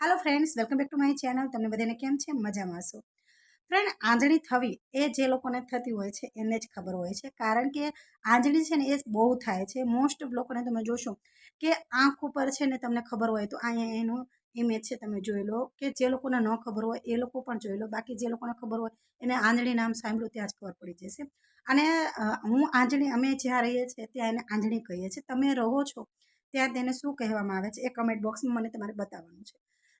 Hello friends welcome back to my channel તમને બધાને કેમ છે? મજામાં હશો ફ્રેન્ડ આંજણી થવી એ જે લોકોને થતી હોય છે, એને જ ખબર હોય છે. કારણ કે આંજણી છે ને એ બહુ થાય છે. મોસ્ટ લોકોને તમે જોશો કે આંખ ઉપર છે ને તમને ખબર હોય તો અહીંયા એનું ઇમેજ છે, તમે જોઈ લો. કે જે લોકોને ન ખબર હોય એ લોકો પણ જોઈ લો. બાકી જે લોકોને ખબર હોય એને આંજણી નામ સાંભળ્યું ત્યાં જ ખબર પડી જશે. અને હું આંજણી અમે જ્યાં રહીએ છીએ ત્યાં એને આંજણી કહીએ છીએ. તમે રહો છો ત્યાં તેને શું કહેવામાં આવે છે એ કમેન્ટ બોક્સમાં મને તમારે બતાવવાનું છે.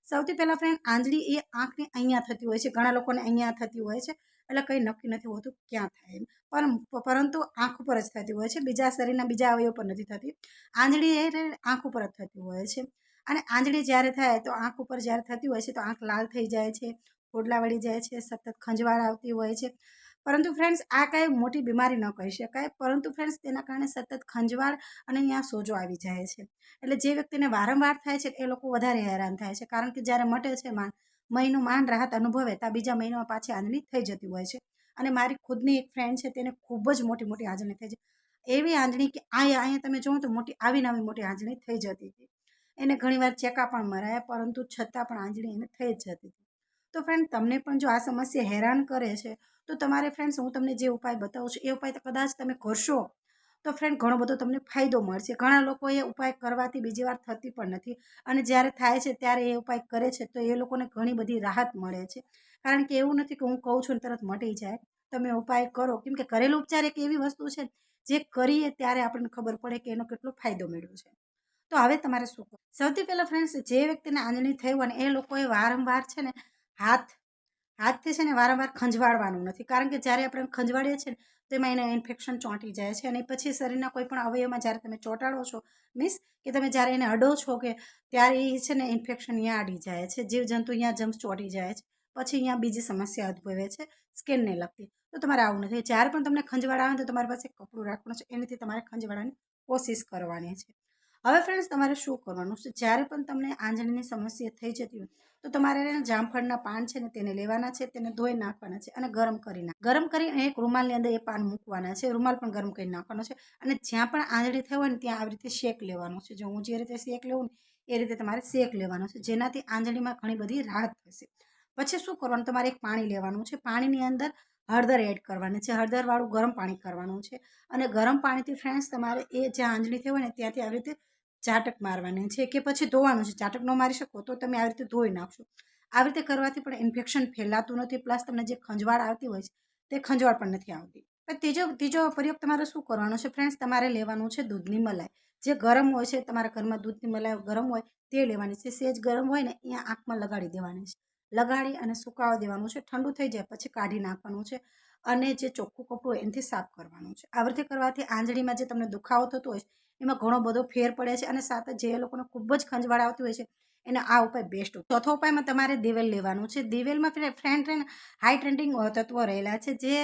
સૌથી પહેલાં ફ્રેન્ડ આંજળી એ આંખની અહીંયા થતી હોય છે. ઘણા લોકોને અહીંયા થતી હોય છે. એટલે કંઈ નક્કી નથી હોતું ક્યાં થાય એમ. પણ પરંતુ આંખ ઉપર જ થતી હોય છે. બીજા શરીરના બીજા અવયવ પર નથી થતી. આંજળી એ આંખ ઉપર જ થતી હોય છે. અને આંજળી જ્યારે થાય તો આંખ ઉપર જ્યારે થતી હોય છે તો આંખ લાલ થઈ જાય છે. ફોડલા વળી જાય છે. સતત ખંજવાળ આવતી હોય છે. પરંતુ ફ્રેન્ડ્સ આ કાંઈ મોટી બીમારી ન કહી શકાય, પરંતુ ફ્રેન્ડ્સ તેના કારણે સતત ખંજવાળ અને અહીંયા સોજો આવી જાય છે. એટલે જે વ્યક્તિને વારંવાર થાય છે, એ લોકો વધારે હેરાન થાય છે, કારણ કે જ્યારે મટે છે માન, મહિનો માન રાહત અનુભવે ત્યાં બીજા મહિનામાં પાછી આંજણી થઈ જતી હોય છે. અને મારી ખુદની એક ફ્રેન્ડ છે, તેને ખૂબ જ મોટી મોટી આંજણી થઈ છે. એવી આંજણી કે અહીંયા અહીંયા તમે જુઓ તો મોટી, આવી નવી મોટી આંજણી થઈ જતી હતી. એને ઘણીવાર ચેકા પણ મરાયા, પરંતુ છતાં પણ આંજણી એને થઈ જ જતી હતી. તો ફ્રેન્ડ તમને પણ જો આ સમસ્યા હેરાન કરે છે, તો તમારે ફ્રેન્ડ્સ હું તમને જે ઉપાય બતાવું છું, એ ઉપાય તો કદાચ તમે કરશો. તો ફ્રેન્ડ ઘણો બધો તમને ફાયદો મળશે. ઘણા લોકો એ ઉપાય કરવાથી બીજી વાર થતી પણ નથી. અને જ્યારે થાય છે, ત્યારે એ ઉપાય કરે છે, તો એ લોકોને ઘણી બધી રાહત મળે છે. કારણ કે એવું નથી કે હું કહું છું તરત મટી જાય. તમે ઉપાય કરો. કેમ કે ઘરેલું ઉપચાર એક એવી વસ્તુ છે, જે કરીએ ત્યારે આપણને ખબર પડે કે એનો કેટલો ફાયદો મળ્યો છે. તો હવે તમારે શું કરવું? સૌથી પહેલાં ફ્રેન્ડ્સ જે વ્યક્તિને આંજણી થઈ હોય ને એ લોકોએ વારંવાર છે ને હાથ, હાથથી છે ને વારંવાર ખંજવાળવાનું નથી. કારણ કે જ્યારે આપણે ખંજવાળીએ છીએ ને, તો એમાં એને ઇન્ફેક્શન ચોંટી જાય છે અને પછી શરીરના કોઈ પણ અવયવમાં જ્યારે તમે ચોંટાડો છો મીન્સ કે તમે જ્યારે એને અડો છો કે ત્યારે એ છે ને ઇન્ફેક્શન અહીંયા અડી જાય છે, જીવજંતુ અહીંયા જમ્સ ચોંટી જાય છે, પછી અહીંયા બીજી સમસ્યા ઉદ્ભવે છે સ્કિનને લગતી. તો તમારે આવું નથી. જ્યારે પણ તમને ખંજવાળ આવે તો તમારી પાસે કપડું રાખવાનું છે, એનાથી તમારે ખંજવાળાની કોશિશ કરવાની છે. હવે ફ્રેન્ડ્સ તમારે શું કરવાનું? છે જ્યારે પણ તમને આંજણીની સમસ્યા થઈ જતી હોય, તો તમારે જામફળના પાન છે ને તેને લેવાના છે, તેને ધોઈ નાખવાના છે અને ગરમ કરી નાખ, ગરમ કરીને એક રૂમાલની અંદર એ પાન મૂકવાના છે, રૂમાલ પણ ગરમ કરી નાખવાનો છે અને જ્યાં પણ આંજળી થઈ હોય ને ત્યાં આવી રીતે શેક લેવાનો છે. જો હું જે રીતે શેક લેવું એ રીતે તમારે શેક લેવાનો છે, જેનાથી આંજળીમાં ઘણી બધી રાહત થશે. પછી શું કરવાનું? તમારે એક પાણી લેવાનું છે. પાણીની અંદર હળદર એડ કરવાની છે. હળદરવાળું ગરમ પાણી કરવાનું છે અને ગરમ પાણીથી ફ્રેન્ડ્સ તમારે એ જ્યાં આંજળી થઈ હોય ને ત્યાંથી આવી રીતે ચાટક મારવાની છે કે પછી ધોવાનું છે. ચાટક ન મારી શકો તો તમે આવી રીતે ધોઈ નાખશો. આવી રીતે કરવાથી પણ ઇન્ફેક્શન ફેલાતું નથી. પ્લસ તમને જે ખંજવાળ આવતી હોય છે, તે ખંજવાળ પણ નથી આવતી. ત્રીજો ત્રીજો પ્રયોગ તમારે શું કરવાનો છે ફ્રેન્ડ્સ તમારે લેવાનું છે દૂધની મલાઈ. જે ગરમ હોય છે, તમારા ઘરમાં દૂધની મલાઈ ગરમ હોય, તે લેવાની છે. સેજ ગરમ હોય ને, અહીંયા આંખમાં લગાડી દેવાની છે. લગાડી અને સુકાવા દેવાનું છે. ઠંડુ થઈ જાય પછી કાઢી નાખવાનું છે. અને જે ચોખ્ખું કપડું એનાથી સાફ કરવાનું છે. રીતે કરવાથી આંજળીમાં જે તમને દુખાવો થતો હોય એમાં ઘણો બધો ફેર પડે છે અને સાથે જે લોકોને ખૂબ જ ખંજવાળ આવતી હોય છે, એને આ ઉપાય બેસ્ટ ચોથો ઉપાયમાં તમારે દિવેલ લેવાનું છે. દિવેલમાં ફ્રેન્ડ ટ્રેન્ડ હાઈ ટ્રેન્ડિંગ તત્વો રહેલા છે જે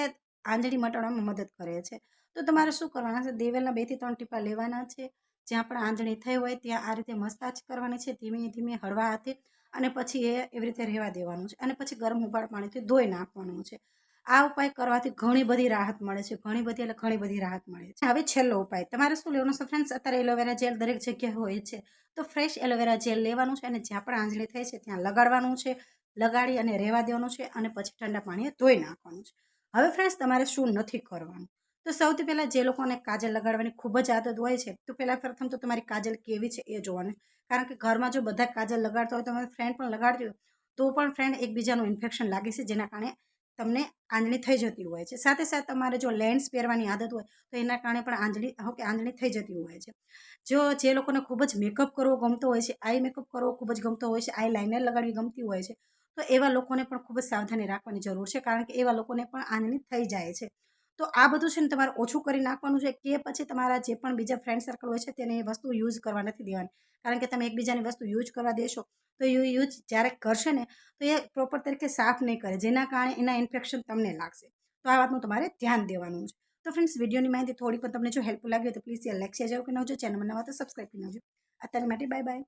આંજળી મટાડવામાં મદદ કરે છે. તો તમારે શું કરવાના છે? દિવેલના બેથી ત્રણ ટીપા લેવાના છે. જ્યાં પણ આંજણી થઈ હોય ત્યાં આ રીતે મસાજ કરવાની છે, ધીમે ધીમે હળવા હાથે અને પછી એ એવી રીતે રહેવા દેવાનું છે અને પછી ગરમ ઉબાળ પાણીથી ધોઈ નાખવાનું છે. આ ઉપાય કરવાથી ઘણી બધી રાહત મળે છે. ઘણી બધી એટલે ઘણી બધી રાહત મળે છે. હવે છેલ્લો ઉપાય. તમારે શું લેવાનું છે ફ્રેન્ડ્સ અત્યારે એલોવેરા જેલ દરેક જગ્યાએ હોય છે. તો ફ્રેશ એલોવેરા જેલ લેવાનું છે અને જ્યાં પણ આંજળી થાય છે ત્યાં લગાડવાનું છે. લગાડી અને રહેવા દેવાનું છે અને પછી ઠંડા પાણીએ ધોઈ નાખવાનું છે. હવે ફ્રેન્ડ્સ તમારે શું નથી કરવાનું? તો સૌથી પહેલાં જે લોકોને કાજલ લગાડવાની ખૂબ જ આદત હોય છે, તો પહેલાં પ્રથમ તો તમારી કાજલ કેવી છે એ જોવાનું. કારણ કે ઘરમાં જો બધા કાજલ લગાડતા હોય તમારી ફ્રેન્ડ પણ લગાડતી હોય, તો પણ ફ્રેન્ડ એકબીજાનું ઇન્ફેક્શન લાગે છે, જેના કારણે તમને આંજણી થઈ જતી હોય છે. સાથે સાથે તમારે જો લેન્સ પહેરવાની આદત હોય, તો એના કારણે પણ આંજળી કે આંજણી થઈ જતી હોય છે. જો જે લોકોને ખૂબ જ મેકઅપ કરવો ગમતો હોય છે આઈ મેકઅપ કરવો ખૂબ જ ગમતો હોય છે આઈ લાઇનર લગાડવી ગમતી હોય છે, તો એવા લોકોને પણ ખૂબ જ સાવધાની રાખવાની જરૂર છે, કારણ કે એવા લોકોને પણ આંજણી થઈ જાય છે. તો આ બધું છે ને તમારે ઓછું કરી નાખવાનું છે કે પછી તમારા જે પણ બીજા ફ્રેન્ડ સર્કલ હોય છે તેને એ વસ્તુ યુઝ કરવા નથી દેવાની. કારણ કે તમે એકબીજાની વસ્તુ યુઝ કરવા દેશો, તો એ યુઝ જ્યારે કરશે ને, તો એ પ્રોપર તરીકે સાફ નહીં કરે, જેના કારણે એના ઇન્ફેક્શન તમને લાગશે. તો આ વાતનું તમારે ધ્યાન દેવાનું છે. તો ફ્રેન્ડ્સ વિડીયોની માહિતી થોડી પણ તમને જો હેલ્પફુલ લાગી હોય તો પ્લીઝ લાઈક શેર જરૂર કરી નાખજો. ચેનલ બનાવવા તો સબસ્ક્રાઈબ કરી નાખજો. અત્યારે માટે બાય બાય